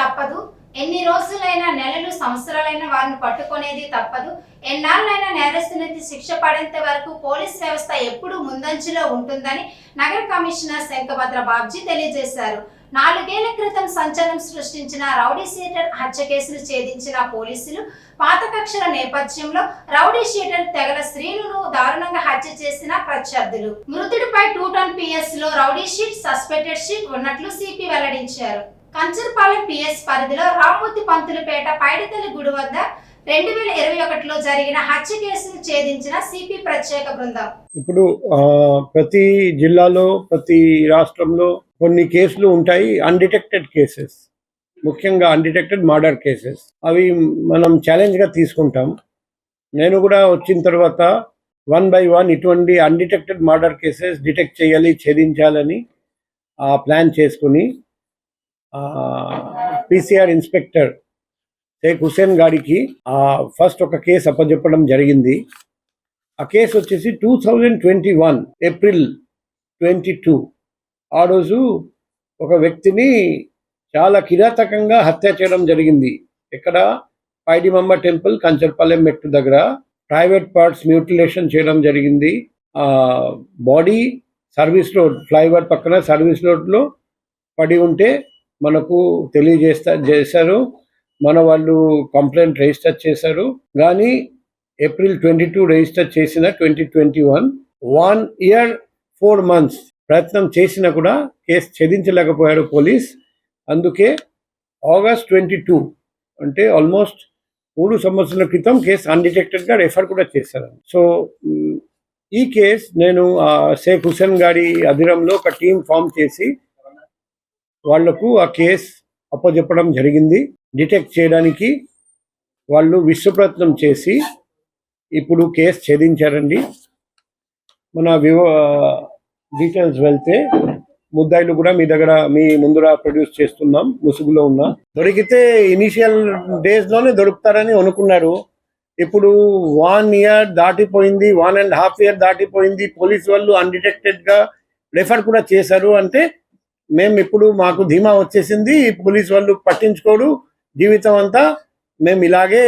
తప్పదు. ఎన్ని రోజులైనా నెలలు సంవత్సరాలైనా వారిని పట్టుకునేది తప్పదు. ఎన్నాళ్ళైనా నేరస్తునికి శిక్ష పడేంత వరకు పోలీస్ వ్యవస్థ ఎప్పుడు ముందంచులో ఉంటుందని నగర కమిషనర్ శంఖభద్ర బాబ్జీ తెలియజేశారు. నాలుగేళ్ళ క్రితం సంచలనం సృష్టించిన రౌడీ షీటర్ హత్య కేసులు ఛేదించిన పోలీసులు పాత కక్షల నేపథ్యంలో రౌడీ షీటర్ తెగల స్త్రీలను దారుణంగా హత్య చేసిన ప్రత్యర్థులు. మృతుడిపై టూ టన్ పిఎస్లో రౌడీ షీట్ సస్పెక్టెడ్ షీట్ ఉన్నట్లు సిపి వెల్లడించారు. కంచర్పాలెం పిఎస్ పరిధిలో రామ్మూర్తి పంతులపేట పైడితల్లి గుడి వద్ద రెండు వేల ఇరవై ఒకటిలో జరిగిన హత్య కేసును ఛేదించిన సిపి ప్రత్యేక బృందం. ఇప్పుడు ప్రతి జిల్లాలో ప్రతి రాష్ట్రంలో కొన్ని కేసులు ఉంటాయి అన్డిటెక్టెడ్ కేసెస్ ముఖ్యంగా అన్డిటెక్టెడ్ మర్డర్ కేసెస్ అవి మనం ఛాలెంజ్గా తీసుకుంటాం. నేను కూడా వచ్చిన తర్వాత వన్ బై వన్ ఇటువంటి అన్డిటెక్టెడ్ మర్డర్ కేసెస్ డిటెక్ట్ చేయాలి ఛేదించాలని ప్లాన్ చేసుకుని పీసీఆర్ ఇన్స్పెక్టర్ షేక్ హుసేన్ గారికి ఫస్ట్ ఒక కేసు అప్పచెప్పడం జరిగింది. ఆ కేసు వచ్చేసి two thousand twenty one April twenty two ఆ రోజు ఒక వ్యక్తిని చాలా కిరాతకంగా హత్య చేయడం జరిగింది. ఇక్కడ పైడిమమ్మ టెంపుల్ కంచర్పాలెం మెట్టు దగ్గర ప్రైవేట్ పార్ట్స్ మ్యూటిలేషన్ చేయడం జరిగింది. ఆ బాడీ సర్వీస్ రోడ్ ఫ్లైఓవర్ పక్కన సర్వీస్ రోడ్లో పడి ఉంటే మనకు తెలియజేస్తా చేశారు. మన వాళ్ళు కంప్లైంట్ రిజిస్టర్ చేశారు. కానీ ఏప్రిల్ ట్వంటీ టూ రిజిస్టర్ చేసిన twenty twenty one one year four months ప్రయత్నం చేసినా కూడా కేసు ఛేదించలేకపోయాడు పోలీస్. అందుకే ఆగస్ట్ ట్వంటీ టూ అంటే ఆల్మోస్ట్ మూడు సంవత్సరాల క్రితం కేసు అన్డిటెక్టెడ్గా రెఫర్ కూడా చేశారు సో ఈ కేసు నేను షేక్ హుసేన్ గారి అధిరంలో ఒక టీం ఫామ్ చేసి వాళ్ళకు ఆ కేసు అప్పచెప్పడం జరిగింది. డిటెక్ట్ చేయడానికి వాళ్ళు విశ్వప్రయత్నం చేసి ఇప్పుడు కేసు ఛేదించారండి. మన వివ డీటెయిల్స్ వెళ్తే ముద్దాయిలు కూడా మీ దగ్గర మీ ముందర ప్రొడ్యూస్ చేస్తున్నాం. ముసుగులో ఉన్నా దొరికితే ఇనిషియల్ డేస్లోనే దొరుకుతారని అనుకున్నారు. ఇప్పుడు వన్ ఇయర్ దాటిపోయింది వన్ అండ్ హాఫ్ ఇయర్ దాటిపోయింది పోలీస్ వాళ్ళు అన్డిటెక్టెడ్గా రిఫర్ రెఫర్ కూడా చేశారు అంటే మేము ఇప్పుడు మాకు ధీమా వచ్చేసింది పోలీస్ వాళ్ళు పట్టించుకోడు జీవితం అంతా మేము ఇలాగే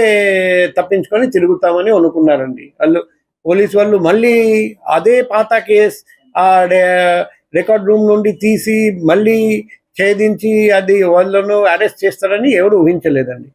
తప్పించుకొని తిరుగుతామని అనుకున్నారండి. వాళ్ళు పోలీస్ వాళ్ళు మళ్ళీ అదే పాత కేస్ ఆ రికార్డ్ రూమ్ నుండి తీసి మళ్ళీ ఛేదించి అది వాళ్ళను అరెస్ట్ చేస్తారని ఎవరు ఊహించలేదండి.